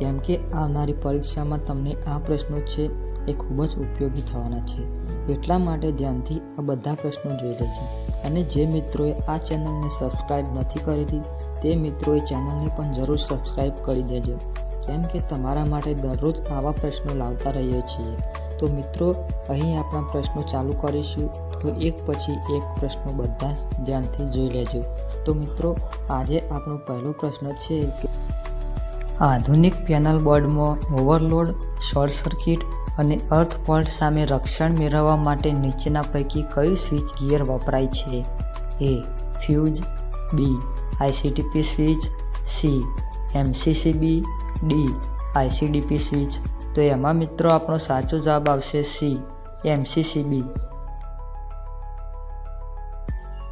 કેમ કે આવનારી પરીક્ષામાં તમને આ પ્રશ્નો છે એ ખૂબ જ ઉપયોગી થવાના છે. એટલા માટે ધ્યાનથી આ બધા પ્રશ્નો જોઈ લેજો. અને જે મિત્રોએ આ ચેનલને સબસ્ક્રાઈબ નથી કરી તે મિત્રોએ ચેનલને પણ જરૂર સબસ્ક્રાઈબ કરી દેજો. કેમ કે તમારા માટે દરરોજ આવા પ્રશ્નો લાવતા રહીએ છીએ. તો મિત્રો, અહીં આપણા પ્રશ્નો ચાલુ કરીશું. તો એક પછી એક પ્રશ્નો બધા જ ધ્યાનથી જોઈ લેજો. તો મિત્રો, આજે આપણો પહેલો પ્રશ્ન છે કે આધુનિક પેનલ બોર્ડમાં ઓવરલોડ, શોર્ટ સર્કિટ અને અર્થ ફોલ્ટ સામે રક્ષણ મેળવવા માટે નીચેના પૈકી કયું સ્વિચ ગિયર વપરાય છે? A, fuse, B ICTP switch, C, MCCB, D ICDP switch. તો એમાં મિત્રો આપણો સાચો જવાબ આવશે સી, એમસીસીબી.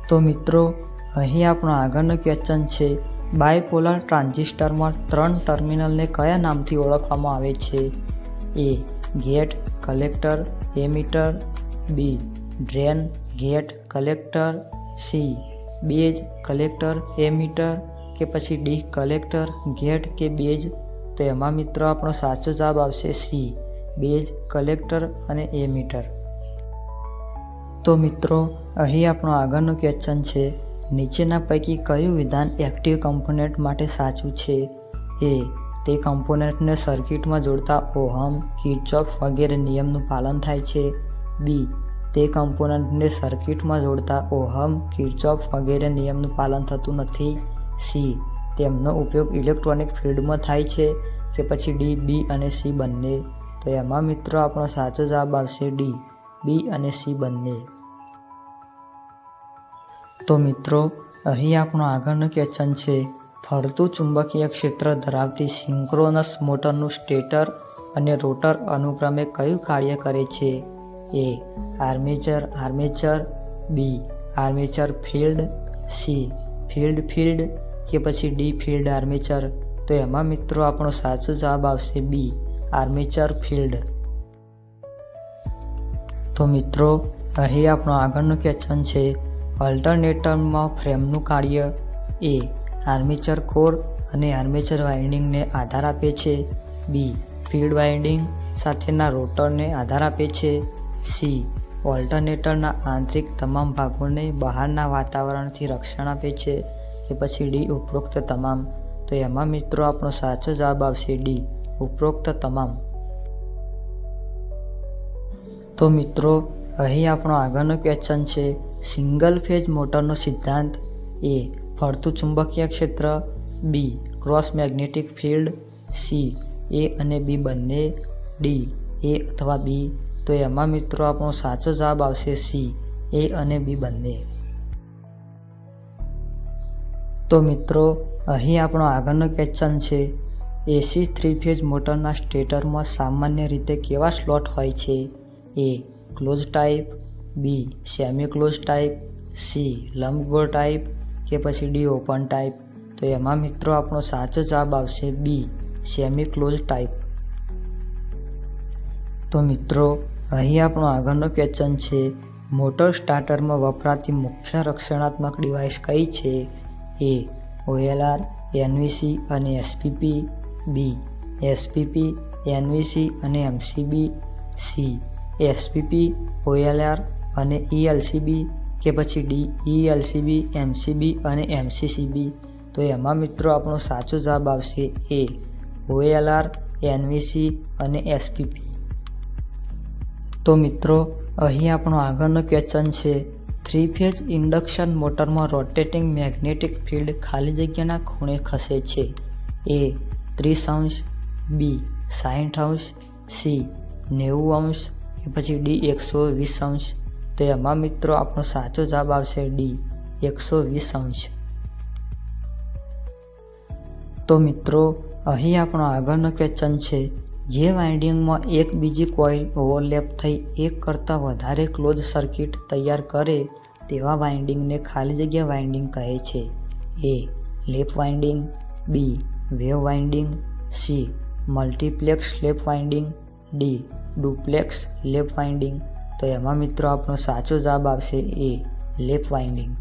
તો મિત્રો, અહીં આપણો આગળનો ક્વેશ્ચન છે બાયપોલર ટ્રાન્ઝિસ્ટરમાં ત્રણ ટર્મિનલને કયા નામથી ઓળખવામાં આવે છે? A, gate collector, emitter, B, drain gate collector, C, base collector, emitter કે પછી ડી કલેક્ટર ગેટ કે બેઝ? તો એમાં મિત્રો આપણો સાચો જવાબ આવશે સી, બેઝ કલેક્ટર અને એમીટર. તો મિત્રો, અહીં આપણો આગળનો ક્વેશ્ચન છે. નીચેના પૈકી કયું વિધાન એક્ટિવ કમ્પોનન્ટ માટે સાચું છે? એ તે કમ્પોનન્ટને સર્કિટમાં જોડતા ઓહમ, કિર્ચોફ વગેરે નિયમનું પાલન થાય છે. બી તે કમ્પોનન્ટને સર્કિટમાં જોડતા ઓહમ, કિર્ચોફ વગેરે નિયમનું પાલન થતું નથી. સી તેમનો ઉપયોગ ઇલેક્ટ્રોનિક ફિલ્ડમાં થાય છે કે પછી ડી બી અને સી બંને. તો એમાં મિત્રો આપણો સાચો જવાબ આવશે ડી બી અને સી બંને. તો મિત્રો, અહીં આપણો આગળનું ક્વેશ્ચન છે. ફરતું ચુંબકીય ક્ષેત્ર ધરાવતી સિંક્રોનસ મોટરનું સ્ટેટર અને રોટર અનુક્રમે કયું કાર્ય કરે છે? A armature armature B armature field C field field કે પછી ડી ફિલ્ડ આર્મેચર તો એમાં મિત્રો આપણો સાચો જવાબ આવશે બી આર્મેચર ફિલ્ડ તો મિત્રો, અહીં આપણો આગળનો ક્વેશ્ચન છે. અલ્ટરનેટરમાં ફ્રેમનું કાર્ય એ આર્મેચર કોર અને આર્મેચર વાઇન્ડિંગને આધાર આપે છે. બી, ફીડ વાઇન્ડિંગ સાથેના રોટરને આધાર આપે છે. સી, ઓલ્ટરનેટરના આંતરિક તમામ ભાગોને બહારના વાતાવરણથી રક્ષણ આપે છે કે પછી ડી, ઉપરોક્ત તમામ. તો એમાં મિત્રો આપણો સાચો જવાબ આવશે ડી, ઉપરોક્ત તમામ. તો મિત્રો, અહીં આપણો આગળનો ક્વેશ્ચન છે. સિંગલ ફેજ મોટરનો સિદ્ધાંત એ ફરતું ચુંબકીય ક્ષેત્ર B cross magnetic field C A અને બી બંને ડી એ અથવા બી તો એમાં મિત્રો આપણો સાચો જવાબ આવશે સી એ અને બી બંને. તો મિત્રો, અહીં આપણો આગળનો ક્વેશ્ચન છે એસી થ્રી ફેજ મોટરના સ્ટેટરમાં સામાન્ય રીતે કેવા સ્લોટ હોય છે? A close type B semi close type C લંબગોળ ટાઈપ કે પછી ડી ઓપન ટાઈપ તો એમાં મિત્રો આપણો સાચો જવાબ આવશે બી સેમી ક્લોઝ ટાઈપ તો મિત્રો, અહીં આપણો આગળનો ક્વેશ્ચન છે મોટર સ્ટાર્ટરમાં વપરાતી મુખ્ય રક્ષણાત્મક ડિવાઇસ કઈ છે? એ ઓએલઆર એનવીસી અને એસપીપી બી એસપીપી એનવીસી અને એમસીબી સી એસપીપી ઓએલઆર અને ઈએલસીબી કે પછી ડી ઈએલસીબી એમસીબી અને એમસીસીબી તો એમાં મિત્રો આપણો સાચો જવાબ આવશે એ ઓએલઆર એનવીસી અને એસપીપી તો મિત્રો, અહીં આપણો આગળનો ક્વેશ્ચન છે થ્રી ફેજ ઇન્ડક્શન મોટરમાં રોટેટિંગ મેગ્નેટિક ફિલ્ડ ખાલી જગ્યાના ખૂણે ખસે છે. એ ત્રીસ અંશ બી સાઠ અંશ સી નેવું અંશ, કે પછી ડી એકસો વીસ અંશ તો એમાં મિત્રો આપણો સાચો જવાબ આવશે ડી એકસો વીસ અંશ. તો મિત્રો, અહીં આપણો આગળનો ક્વેશ્ચન છે, જે વાઇન્ડિંગમાં એક બીજી કોઇલ ઓવરલેપ થઈ એક કરતાં વધારે ક્લોઝ સર્કિટ તૈયાર કરે તેવા વાઇન્ડિંગને ખાલી જગ્યા વાઇન્ડિંગ કહે છે. A lap winding B wave winding C multiplex lap winding D duplex lap winding તો એમાં મિત્રો આપણો સાચો જવાબ આવશે એ લેપ વાઇન્ડિંગ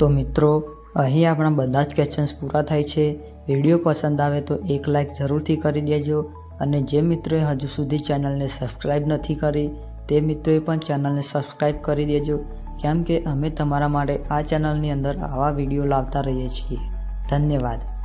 તો મિત્રો, અહીં આપણા બધા જ ક્વેશ્ચન્સ પૂરા થાય છે. વીડિયો પસંદ આવે તો એક લાઇક જરૂરથી કરી દેજો અને જે મિત્રોએ હજુ સુધી ચેનલને સબસ્ક્રાઈબ નથી કરી, તે મિત્રોએ પણ ચેનલને સબસ્ક્રાઈબ કરી દેજો. કેમ કે અમે તમારા માટે આ ચેનલની અંદર આવા વીડિયો લાવતા રહીએ છીએ. ધન્યવાદ.